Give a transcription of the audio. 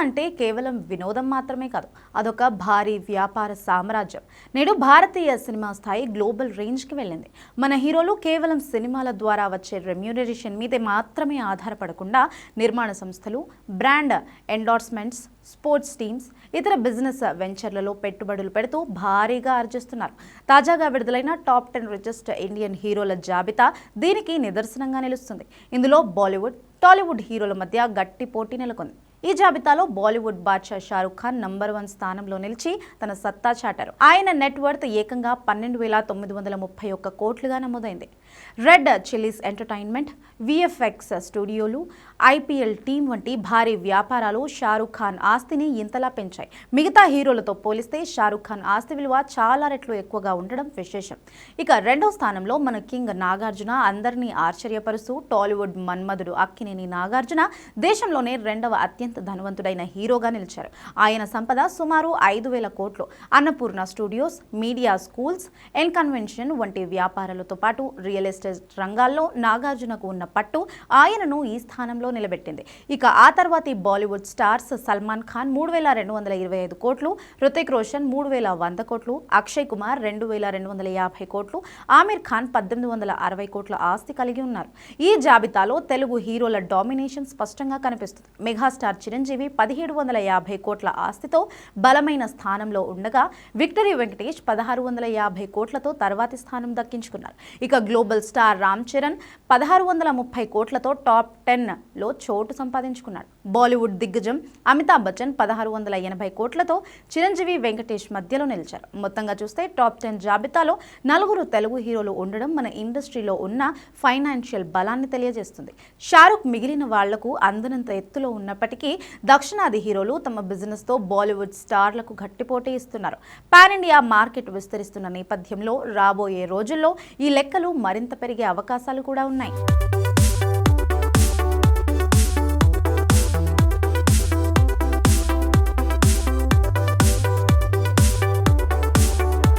అంటే కేవలం వినోదం మాత్రమే కాదు అదొక భారీ వ్యాపార సామ్రాజ్యం. నేడు భారతీయ సినిమా స్థాయి గ్లోబల్ రేంజ్కి వెళ్ళింది. మన హీరోలు కేవలం సినిమాల ద్వారా వచ్చే రెమ్యూనరేషన్ మీదే మాత్రమే ఆధారపడకుండా నిర్మాణ సంస్థలు బ్రాండ్ ఎండార్స్మెంట్స్ స్పోర్ట్స్ టీమ్స్ ఇతర బిజినెస్ వెంచర్లలో పెట్టుబడులు పెడుతూ భారీగా ఆర్జిస్తున్నారు. తాజాగా విడుదలైన టాప్ టెన్ రిచెస్ట్ ఇండియన్ హీరోల జాబితా దీనికి నిదర్శనంగా నిలుస్తుంది. ఇందులో బాలీవుడ్ టాలీవుడ్ హీరోల మధ్య గట్టి పోటీ నెలకొంది. ఈ జాబితాలో బాలీవుడ్ బాద్షా షారుఖ్ ఖాన్ నంబర్ వన్ స్థానంలో నిలిచి తన సత్తా చాటారు. ఆయన నెట్వర్త్ ఏకంగా పన్నెండు వేల తొమ్మిది వందల ముప్పై ఒక్క కోట్లుగా నమోదైంది. రెడ్ చిల్లీస్ ఎంటర్టైన్మెంట్ విఎఫ్ఎక్స్ స్టూడియోలు ఐపీఎల్ టీం వంటి భారీ వ్యాపారాలు షారుఖ్ ఖాన్ ఆస్తిని ఇంతలా పెంచాయి. మిగతా హీరోలతో పోలిస్తే షారుఖ్ ఖాన్ ఆస్తి విలువ చాలా రెట్లు ఎక్కువగా ఉండడం విశేషం. ఇక రెండో స్థానంలో మన కింగ్ నాగార్జున అందరినీ ఆశ్చర్యపరుస్తూ టాలీవుడ్ మన్మధుడు అక్కినేని నాగార్జున దేశంలోనే రెండవ అత్యంత ధనవంతుడైన హీరోగా నిలిచారు. ఆయన సంపద సుమారు ఐదు వేల కోట్లు. Annapurna studios media schools N convention వంటి వ్యాపారాలతో పాటు రియల్ ఎస్టేట్ రంగాల్లో నాగార్జునకు ఉన్న పట్టు ఆయనను ఈ స్థానంలో నిలబెట్టింది. ఇక ఆ తర్వాతి బాలీవుడ్ స్టార్స్ సల్మాన్ ఖాన్ మూడు వేల రెండు వందల ఇరవై ఐదు కోట్లు హృతిక్ రోషన్ మూడు వేల వంద కోట్లు అక్షయ్ కుమార్ రెండు వేల రెండు వందల యాభై కోట్లు ఆమిర్ ఖాన్ పద్దెనిమిది వందల అరవై కోట్ల ఆస్తి కలిగి ఉన్నారు. ఈ జాబితాలో తెలుగు హీరోల డామినేషన్ స్పష్టంగా కనిపిస్తుంది. మెగాస్టార్ చిరంజీవి పదిహేడు వందల యాభై కోట్ల ఆస్తితో బలమైన స్థానంలో ఉండగా విక్టరీ వెంకటేష్ పదహారు వందల యాభై కోట్లతో తర్వాతి స్థానం దక్కించుకున్నారు. ఇక గ్లోబల్ స్టార్ రామ్ చరణ్ పదహారు వందల ముప్పై కోట్లతో టాప్ టెన్లో చోటు సంపాదించుకున్నాడు. బాలీవుడ్ దిగ్గజం అమితాబ్ బచ్చన్ పదహారు వందల ఎనభై కోట్లతో చిరంజీవి వెంకటేష్ మధ్యలో నిలిచారు. మొత్తంగా చూస్తే టాప్ టెన్ జాబితాలో నలుగురు తెలుగు హీరోలు ఉండడం మన ఇండస్ట్రీలో ఉన్న ఫైనాన్షియల్ బలాన్ని తెలియజేస్తుంది. షారుఖ్ మిగిలిన వాళ్ళకు అందనంత ఎత్తులో ఉన్నప్పటికీ దక్షిణాది హీరోలు తమ బిజినెస్తో బాలీవుడ్ స్టార్లకు గట్టి పోటీ ఇస్తున్నారు. పాన్ ఇండియా మార్కెట్ విస్తరిస్తున్న నేపథ్యంలో రాబోయే రోజుల్లో ఈ లెక్కలు మరింత పెరిగే అవకాశాలు కూడా ఉన్నాయి.